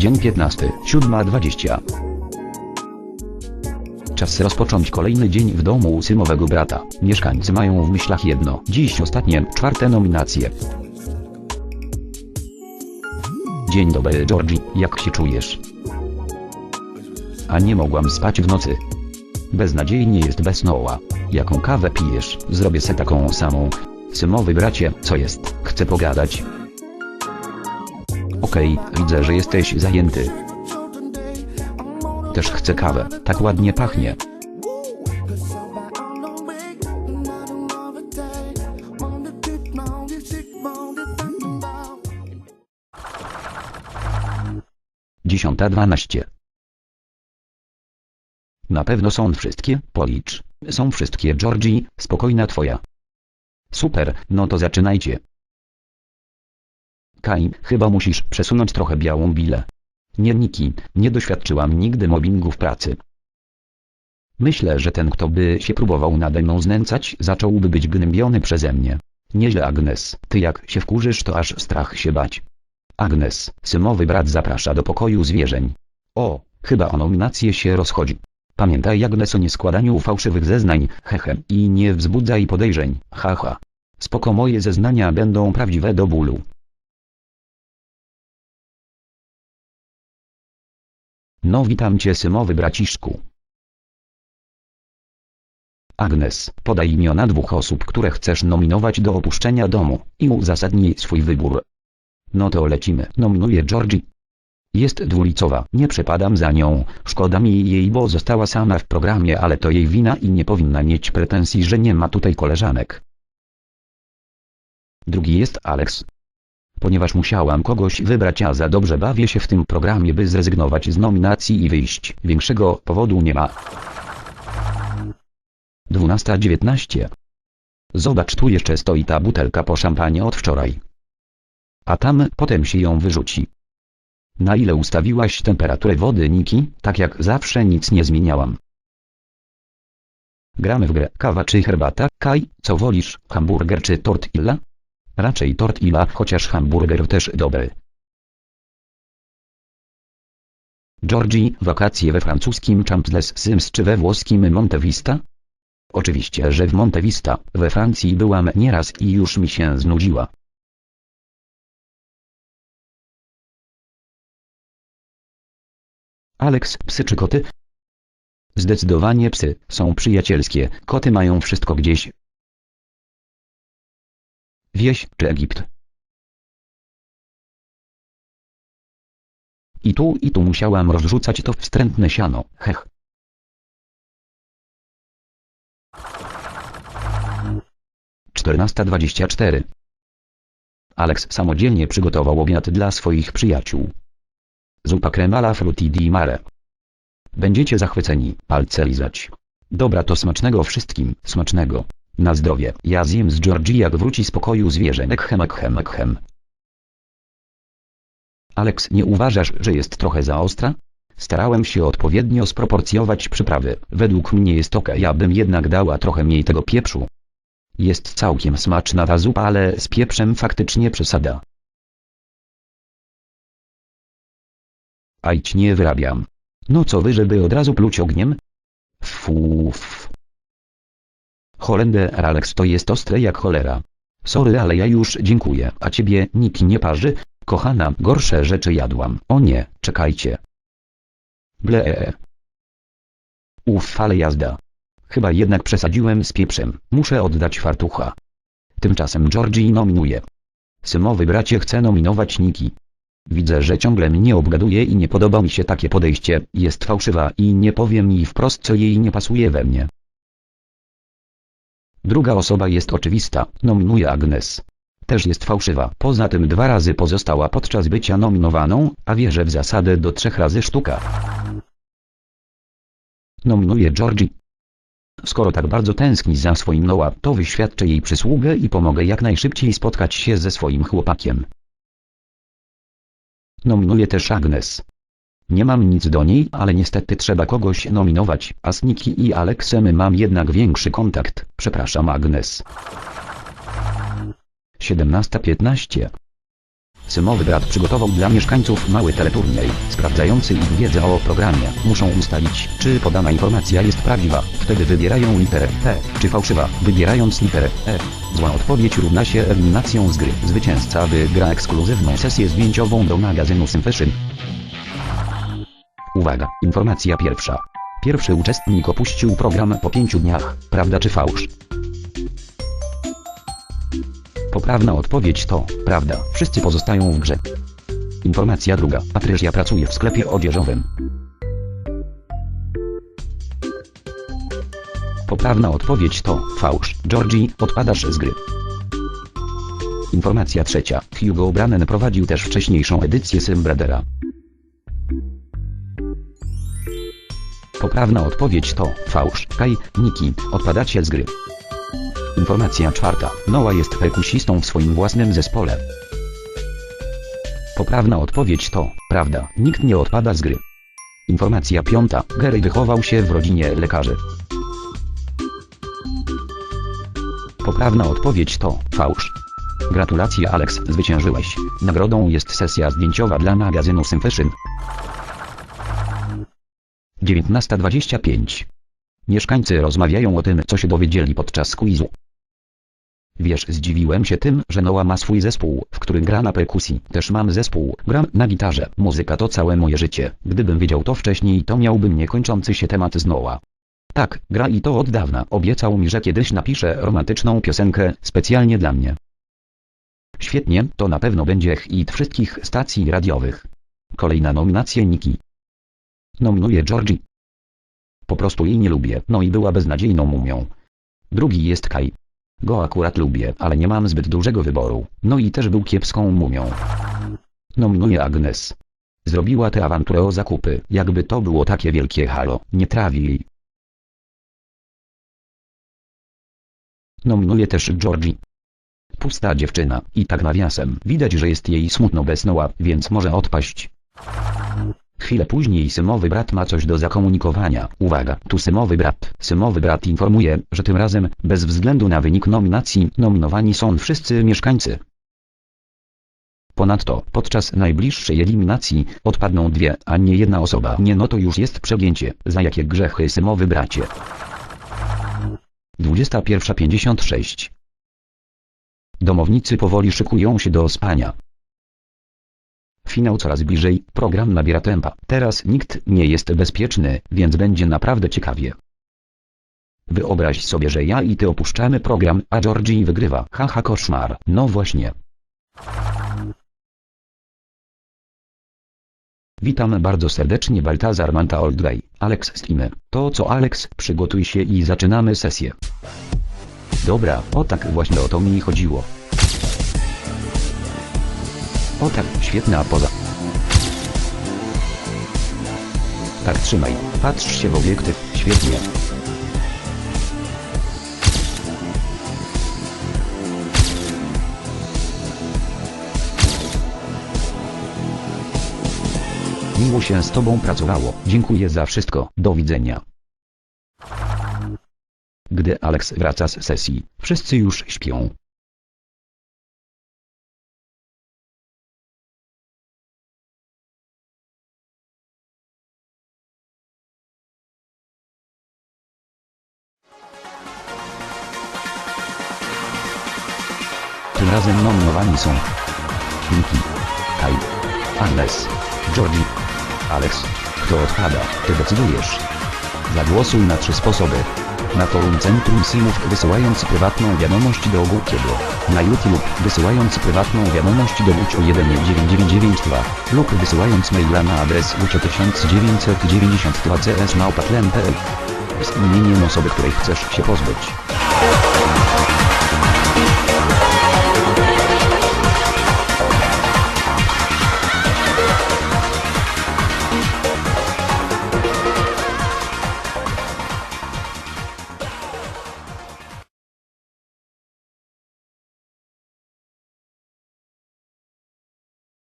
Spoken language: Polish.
Dzień 15, 7.20. Czas rozpocząć kolejny dzień w domu u symowego brata. Mieszkańcy mają w myślach jedno. Dziś ostatnie, czwarte nominacje. Dzień dobry Georgie, jak się czujesz? A nie mogłam spać w nocy. Beznadziejnie jest bez Noa. Jaką kawę pijesz? Zrobię se taką samą. Symowy bracie, co jest? Chcę pogadać. Okej, widzę, że jesteś zajęty. Też chcę kawę, tak ładnie pachnie. Dziesiąta dwanaście. Na pewno są wszystkie, policz. Są wszystkie Georgie, spokojna twoja. Super, no to zaczynajcie. Kai, chyba musisz przesunąć trochę białą bilę. Nie Niki, nie doświadczyłam nigdy mobbingu w pracy. Myślę, że ten kto by się próbował nade mną znęcać zacząłby być gnębiony przeze mnie. Nieźle Agnes, ty jak się wkurzysz to aż strach się bać. Agnes, symowy brat zaprasza do pokoju zwierzeń. O, chyba o nominację się rozchodzi. Pamiętaj Agnes o nieskładaniu fałszywych zeznań, hehe, i nie wzbudzaj podejrzeń, haha. Spoko moje zeznania będą prawdziwe do bólu. No witam cię symowy braciszku. Agnes, podaj imiona dwóch osób, które chcesz nominować do opuszczenia domu i uzasadnij swój wybór. No to lecimy. Nominuję Georgie. Jest dwulicowa, nie przepadam za nią, szkoda mi jej bo została sama w programie ale to jej wina i nie powinna mieć pretensji że nie ma tutaj koleżanek. Drugi jest Alex. Ponieważ musiałam kogoś wybrać a za dobrze bawię się w tym programie by zrezygnować z nominacji i wyjść, większego powodu nie ma. 12.19 Zobacz tu jeszcze stoi ta butelka po szampanie od wczoraj. A tam potem się ją wyrzuci. Na ile ustawiłaś temperaturę wody Niki? Tak jak zawsze nic nie zmieniałam. Gramy w grę kawa czy herbata? Kaj, co wolisz, hamburger czy tortilla? Raczej tortilla, chociaż hamburger też dobry. Georgie, wakacje we francuskim Champs Sims czy we włoskim Montevista? Oczywiście, że w Montevista, we Francji byłam nieraz i już mi się znudziła. Alex, psy czy koty? Zdecydowanie psy, są przyjacielskie, koty mają wszystko gdzieś. Wieś czy Egipt? I tu i tu musiałam rozrzucać to wstrętne siano, hech. Czternasta dwadzieścia cztery. Alex samodzielnie przygotował obiad dla swoich przyjaciół. Zupa kremala frutti di mare. Będziecie zachwyceni, palce lizać. Dobra to smacznego wszystkim, smacznego. Na zdrowie, ja zjem z Georgie jak wróci z pokoju zwierzę. Ekhem ekhem ekhem. Alex nie uważasz, że jest trochę za ostra? Starałem się odpowiednio sproporcjować przyprawy. Według mnie jest ok, ja bym jednak dała trochę mniej tego pieprzu. Jest całkiem smaczna ta zupa, ale z pieprzem faktycznie przesada. Ajć nie wyrabiam. No co wy, żeby od razu pluć ogniem? Fuf. Holender Alex to jest ostre jak cholera. Sorry, ale ja już dziękuję, a ciebie nikt nie parzy? Kochana, gorsze rzeczy jadłam. O nie, czekajcie. Blee. Uff, ale jazda. Chyba jednak przesadziłem z pieprzem, muszę oddać fartucha. Tymczasem Georgie nominuje. Symowy bracie chce nominować Niki. Widzę, że ciągle mnie obgaduje i nie podoba mi się takie podejście, jest fałszywa i nie powie mi wprost co jej nie pasuje we mnie. Druga osoba jest oczywista, nominuje Agnes. Też jest fałszywa, poza tym dwa razy pozostała podczas bycia nominowaną, a wierzę w zasadę do trzech razy sztuka. Nominuje Georgie. Skoro tak bardzo tęskni za swoim Noah, to wyświadczę jej przysługę i pomogę jak najszybciej spotkać się ze swoim chłopakiem. Nominuję też Agnes. Nie mam nic do niej, ale niestety trzeba kogoś nominować, a z Niki i Aleksem mam jednak większy kontakt, przepraszam Agnes. 17.15 Symowy brat przygotował dla mieszkańców mały teleturniej, sprawdzający ich wiedzę o programie. Muszą ustalić, czy podana informacja jest prawdziwa. Wtedy wybierają literę P, czy fałszywa. Wybierając literę E, zła odpowiedź równa się eliminacją z gry. Zwycięzca wygra ekskluzywną sesję zdjęciową do magazynu Simfashion. Uwaga, informacja pierwsza. Pierwszy uczestnik opuścił program po pięciu dniach, prawda czy fałsz? Poprawna odpowiedź to, prawda, wszyscy pozostają w grze. Informacja druga, Patrycja pracuje w sklepie odzieżowym. Poprawna odpowiedź to, fałsz, Georgie, odpadasz z gry. Informacja trzecia, Hugo Brannen prowadził też wcześniejszą edycję Simbradera. Poprawna odpowiedź to, fałsz, Kai, Niki, odpadacie z gry. Informacja czwarta. Noah jest perkusistą w swoim własnym zespole. Poprawna odpowiedź to, prawda, nikt nie odpada z gry. Informacja piąta. Gary wychował się w rodzinie lekarzy. Poprawna odpowiedź to, fałsz. Gratulacje Alex, zwyciężyłeś. Nagrodą jest sesja zdjęciowa dla magazynu Simfashion. 19.25 Mieszkańcy rozmawiają o tym, co się dowiedzieli podczas quizu. Wiesz, zdziwiłem się tym, że Noah ma swój zespół, w którym gra na perkusji. Też mam zespół, gram na gitarze. Muzyka to całe moje życie. Gdybym wiedział to wcześniej, to miałbym niekończący się temat z Noah. Tak, gra i to od dawna. Obiecał mi, że kiedyś napisze romantyczną piosenkę, specjalnie dla mnie. Świetnie, to na pewno będzie hit wszystkich stacji radiowych. Kolejna nominacja Niki. Nominuję Georgie. Po prostu jej nie lubię, no i była beznadziejną mumią. Drugi jest Kai. Go akurat lubię, ale nie mam zbyt dużego wyboru, no i też był kiepską mumią. Nominuję Agnes. Zrobiła tę awanturę o zakupy, jakby to było takie wielkie halo, nie trawi jej. Nominuję też Georgie. Pusta dziewczyna, i tak nawiasem, widać, że jest jej smutno bez Noa, więc może odpaść. Chwilę później Symowy brat ma coś do zakomunikowania. Uwaga, tu Symowy brat. Symowy brat informuje, że tym razem, bez względu na wynik nominacji, nominowani są wszyscy mieszkańcy. Ponadto, podczas najbliższej eliminacji, odpadną dwie, a nie jedna osoba. Nie no to już jest przegięcie, za jakie grzechy Symowy bracie. 21.56 Domownicy powoli szykują się do spania. Finał coraz bliżej, program nabiera tempa. Teraz nikt nie jest bezpieczny, więc będzie naprawdę ciekawie. Wyobraź sobie, że ja i ty opuszczamy program, a Georgie wygrywa. Haha koszmar. No właśnie. Witam bardzo serdecznie Baltazar Manta Oldway, Alex Steamy. To co Alex, przygotuj się i zaczynamy sesję. Dobra, o tak właśnie o to mi chodziło. O tak, świetna poza. Tak trzymaj, patrz się w obiektyw, świetnie. Miło się z tobą pracowało, dziękuję za wszystko, do widzenia. Gdy Alex wraca z sesji, wszyscy już śpią. Razem nominowani są Pinky, Kai, Agnes, Georgie, Alex. Kto odpada, ty decydujesz. Zagłosuj na trzy sposoby. Na forum Centrum Simów wysyłając prywatną wiadomość do Głukiego. Na YouTube wysyłając prywatną wiadomość do Lucio199992 lub wysyłając maila na adres lucio1992 csmałpatlem.pl z imieniem osoby, której chcesz się pozbyć.